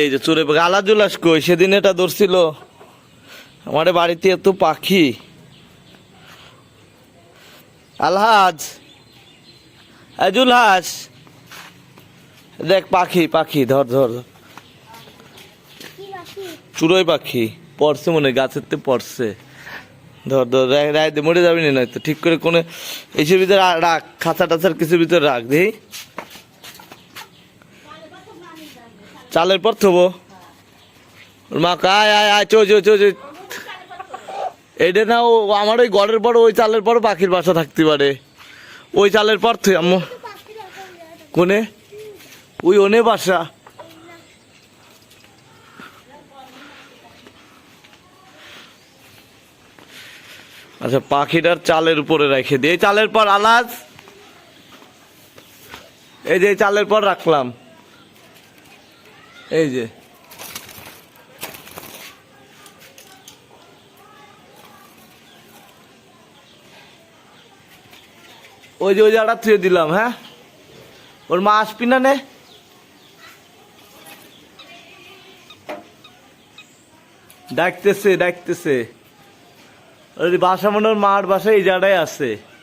এই যে চোরে গালা জুলাস কই? সেদিন এটা ধরছিল। আমাদের বাড়িতে এত পাখি। আলহাজ। আজুল হাস দেখ পাখি পাখি, ধর ধর। চুড়োই পাখি। পড়ছে মনে গাছের তে পড়ছে। ধর ধর রায় মরে যাবি না তো ঠিক করে কোনো এইসব ভিতরে রাখ। খাঁচা টাচার কিছু ভিতরে রাখ দেই চালের পর থবো। মা কয়, আয় আয় চো চো চো চো। এইটা না ও আমার ওই ঘরের পর ওই চালের পর পাখির বাসা থাকতে পারে। ওই চালের পর তুই আম্মু। কোনে? ওই ওনে বাসা। আচ্ছা পাখিটার চালের উপরে রেখে এই চালের পর আলাজ এই যে চালের পর রাখলাম। এই যে। ওই যে, ওই জায়গাটা থুয়ে দিলাম হ্যাঁ? ওর মা আসবি না নে? ডাকতেছে ডাকতেছে। ওর বাসা মনে ওর মার বাসা এই জায়গাটায় আছে।